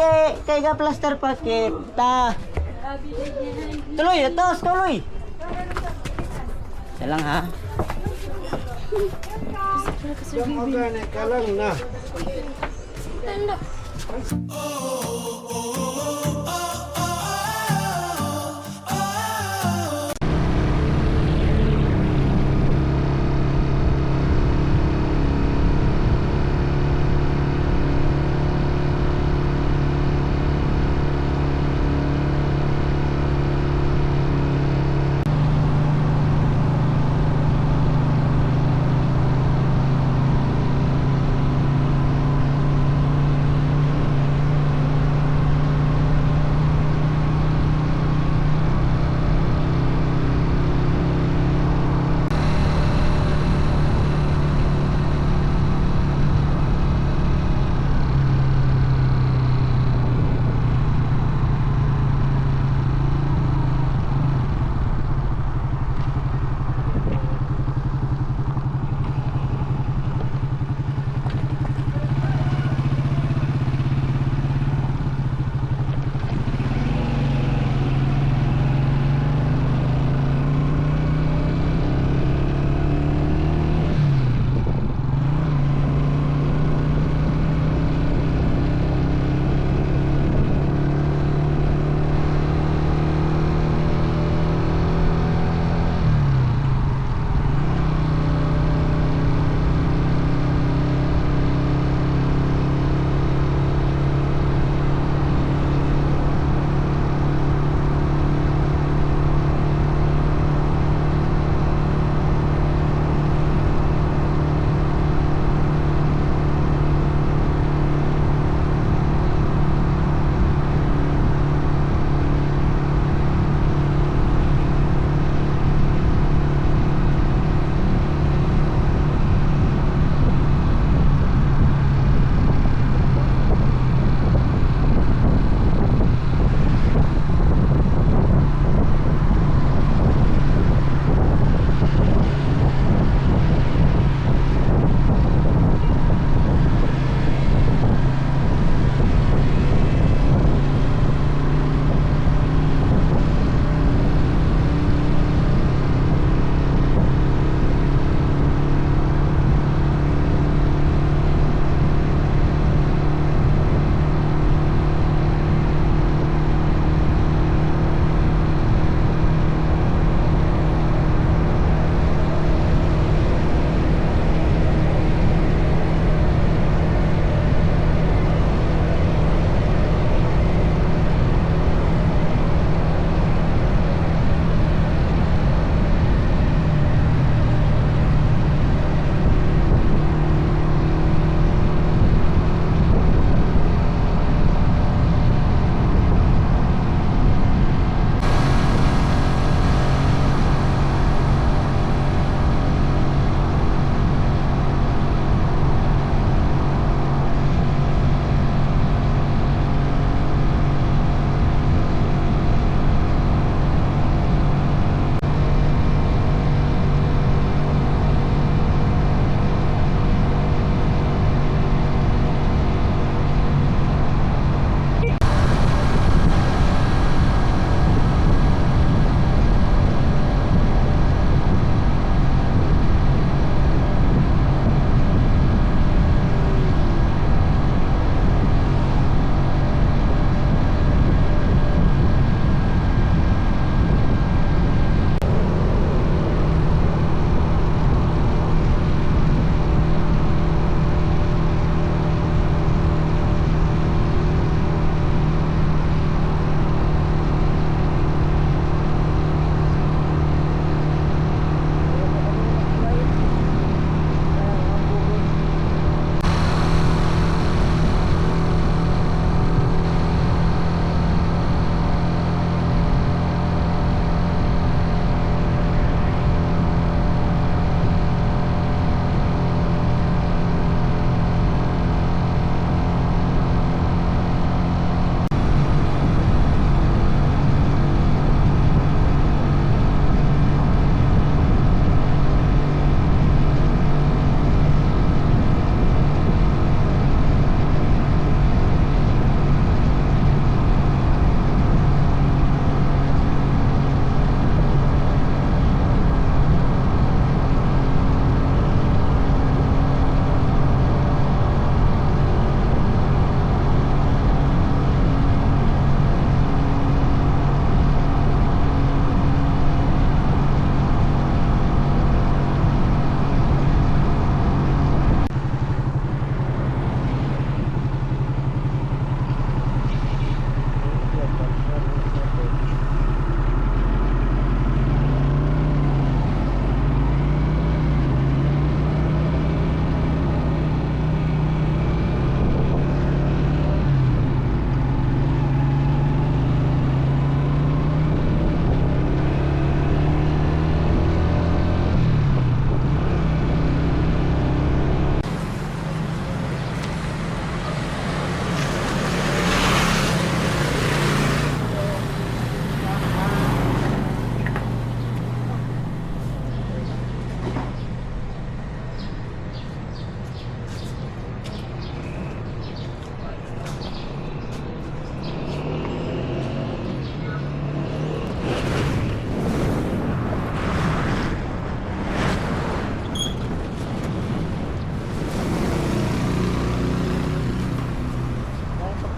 de kaiga plaster paket. Ta. Tuloy, tos, tuloy. Ya, Salang ha. Yung organic ka lang na. Tanda. Oh, oh, oh, oh, oh.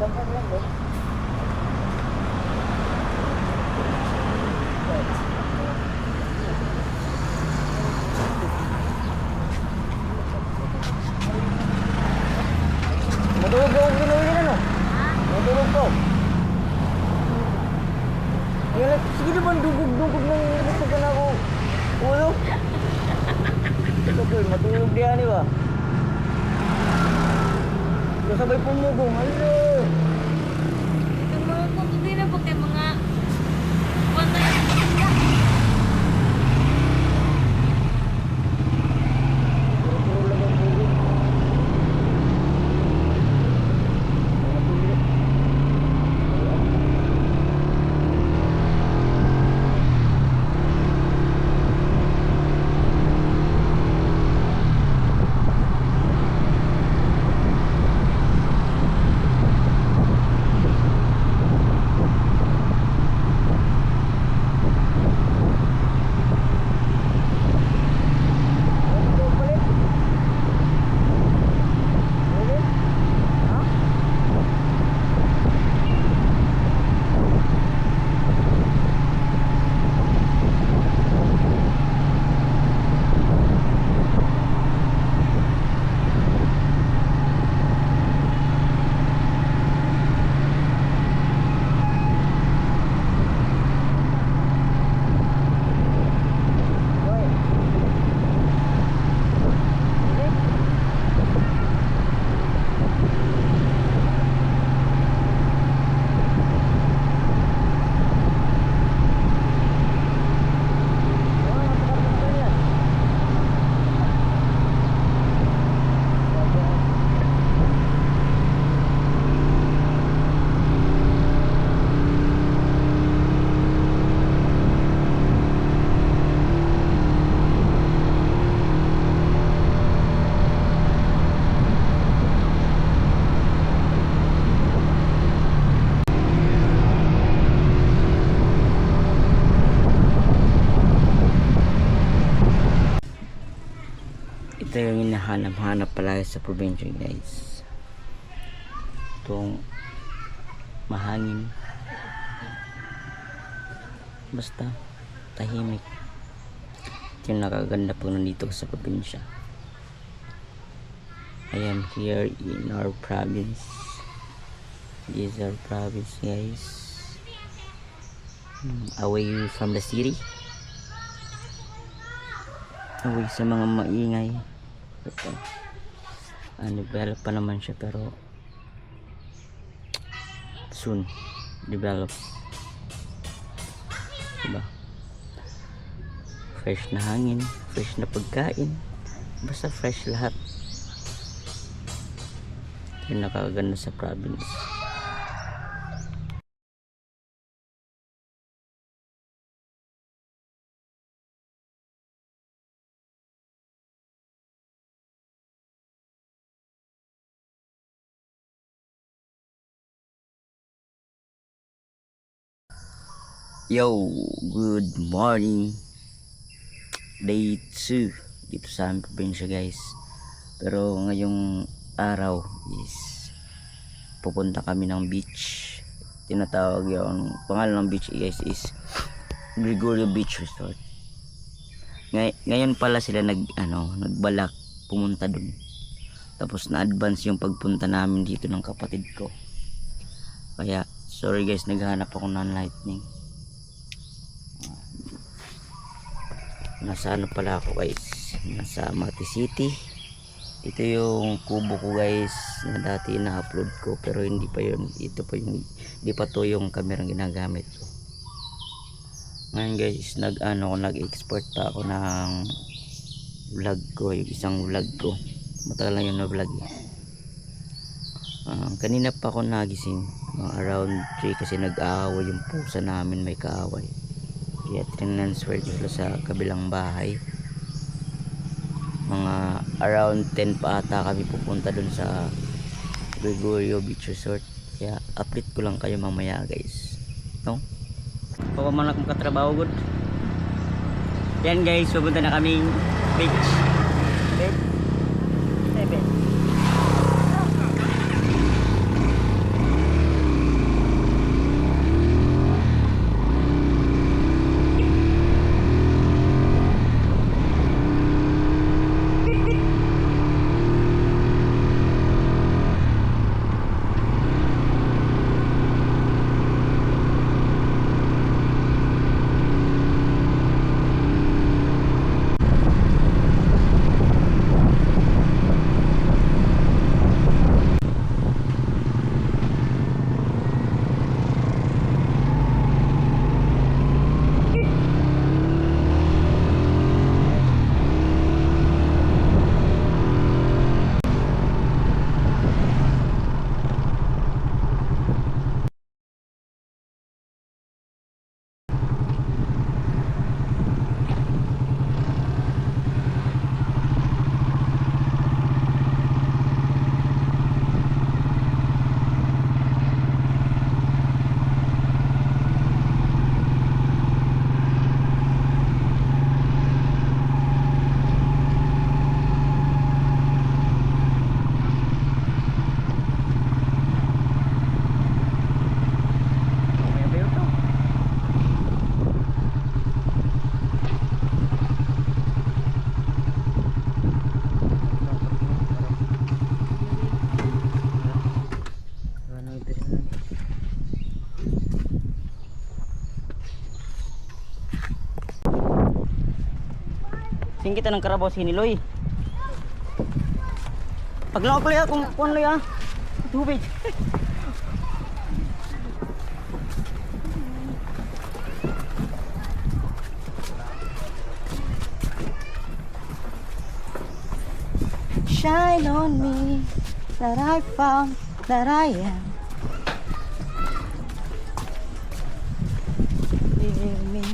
Don't have yung hinahanap-hanap palagi sa probinsya guys. Itong mahangin. Basta tahimik. Ito yung nakaganda po nandito sa probinsya. I am here in our province. This is our province guys. Hmm, Away from the city. Away sa mga maingay. Ito. Develop pa naman siya pero soon develop. Diba? Fresh na hangin, fresh na pagkain. Basta fresh lahat. Ito yung nakakaganda sa province. Yo, good morning. Day 2 dito sa aming probinsya guys. Pero ngayong araw is pupunta kami ng beach. Tinatawag yung pangalan ng beach guys is Gregorio Beach Resort. Ngay ngayon pala sila nag ano, nagbalak pumunta dun. Tapos na-advance yung pagpunta namin dito ng kapatid ko. Kaya sorry guys, naghahanap ako ng lightning. Nasa ano pala ako guys? Nasa Mati City. Ito yung kubo ko guys na dati na-upload ko pero hindi pa yun ito pa yung hindi pa to yung kamerang ginagamit ko. Ngayon guys nag ano ko nag-export pa ako ng vlog ko yung isang vlog ko. Matagal lang yung na vlog eh. Ah, kanina pa ako nagising. Mga around 3 kasi nag-aaway yung pusa namin may kaaway kaya transfer sila sa kabilang bahay. Mga around 10 pa ata kami pupunta dun sa Gregorio Beach Resort. Kaya update ko lang kayo mamaya guys. No? Pagpamanak mong katrabaho good. Yan guys. Pupunta na kaming beach Sing kita ng karabaw si Niloy. Paglaw ko kung kung liya. Tubig. Shine on me that I found that I am. Leave me.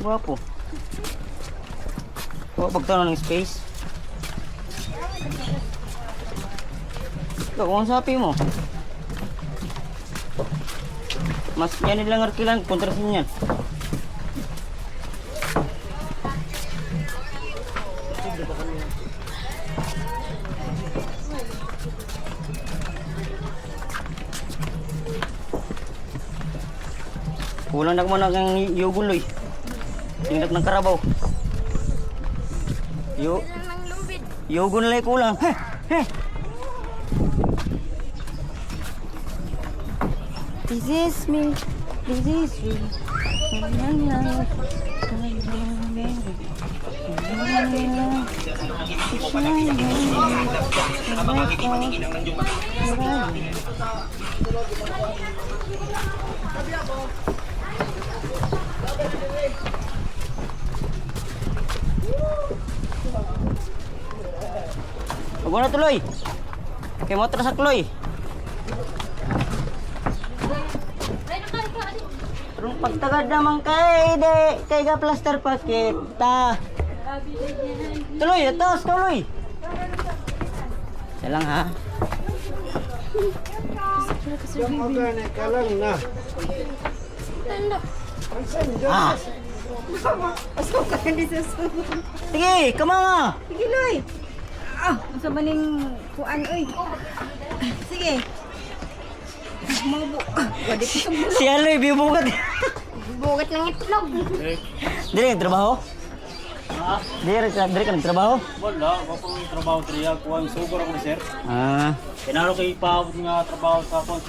Guwapo. Huwag pagtanong ng space. Ikaw, kung sapi mo. Mas yan nilang arkilan kontra sa inyan. Kulang na mo na ng yuguloy. Tingnan ng karabaw. Yo, yugo na lang kulang. Heh, heh. This is me. This is you. Na, na, Huwag na tuloy. Kay mo sa. Adi. Pero pagtagad naman kay de kay ga plaster pa kita. Tuloy, atas tuloy. Isa lang ha. Yung organic ka lang na. Ah. Pasok ka hindi sa sunod. Sige, kama nga. Sige, Loy. Sa maning kuan, oy. Sige. Mabu. Wadi ko sa Si Aloy, bibugat. Bugat ng itlog. Dire ka trabaho? Dire ka dire ka nagtrabaho? Wala, wala ko trabaho triya. Kuha ang sugar ako ni sir. Ah, Pinalo kay ipaabot nga trabaho sa akong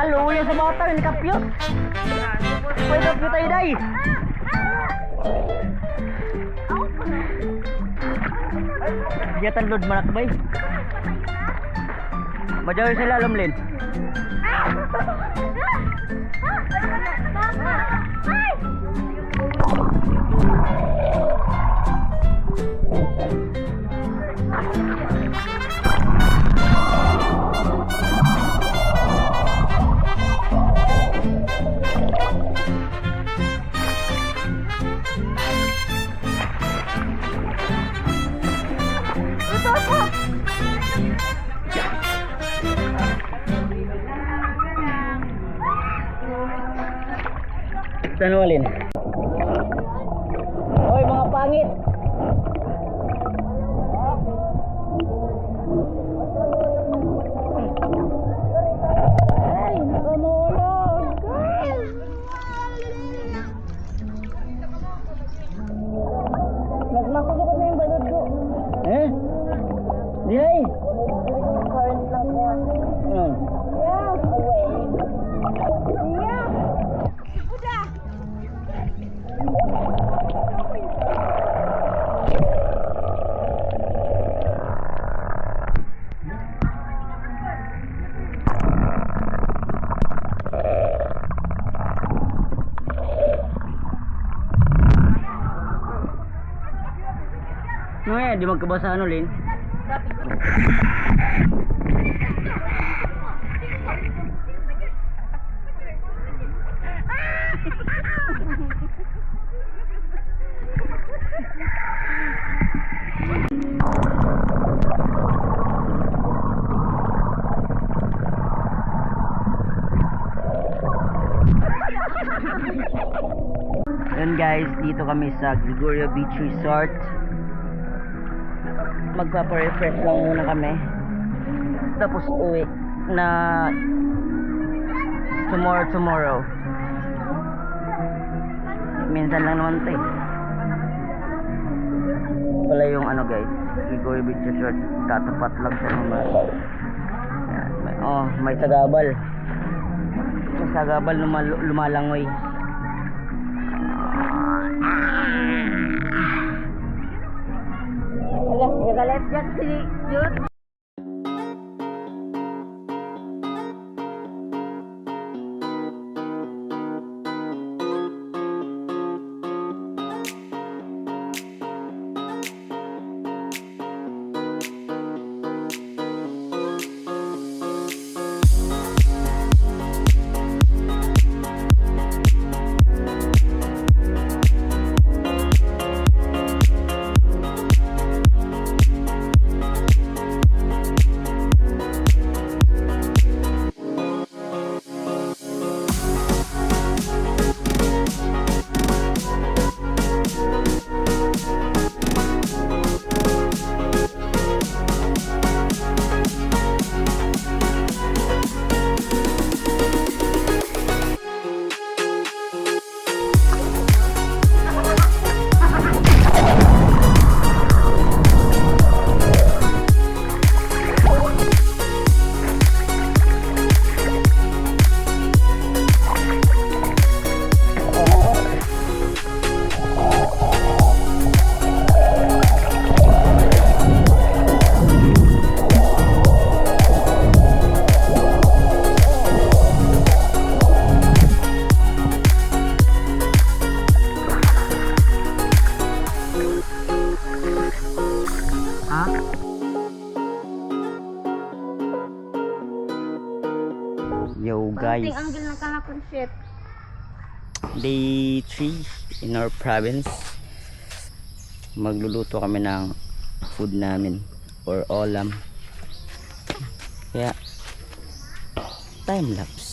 Alo, yung sa bata, yung kapyot. Pwede kapyot tayo day. Giyatan load manak bay. Majawi sila lumlin. Ay! रहने वाले ने। Di magkabasa ano, Lin? Yun guys, dito kami sa Gregorio Beach Resort. Magpapa-refresh lang muna kami. Tapos uwi na tomorrow tomorrow. Minsan lang naman 'to eh. Wala yung ano guys, Gregorio Beach Resort. Tatapat lang sa mga oh, may sagabal. May sagabal lumal- lumalangoy. rất Yo guys. Konting angle ng kanakon shit. Day 3 in our province. Magluluto kami ng food namin or olam. Kaya time lapse.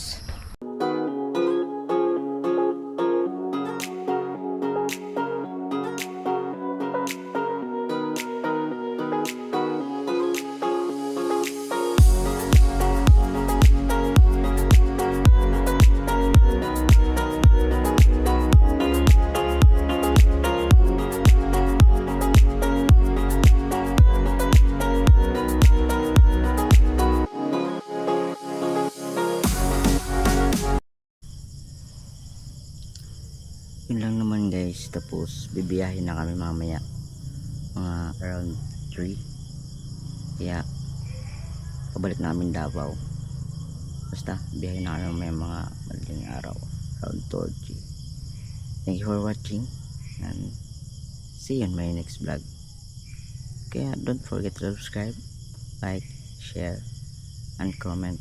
Guys. Tapos bibiyahin na kami mamaya. Mga around 3. Kaya pabalik namin Davao. Basta biyahin na kami may mga madaling araw. Around 30. Thank you for watching. And see you on my next vlog. Kaya don't forget to subscribe, like, share, and comment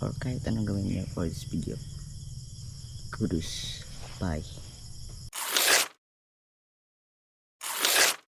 or kahit anong gawin niyo for this video. Kudos. Bye.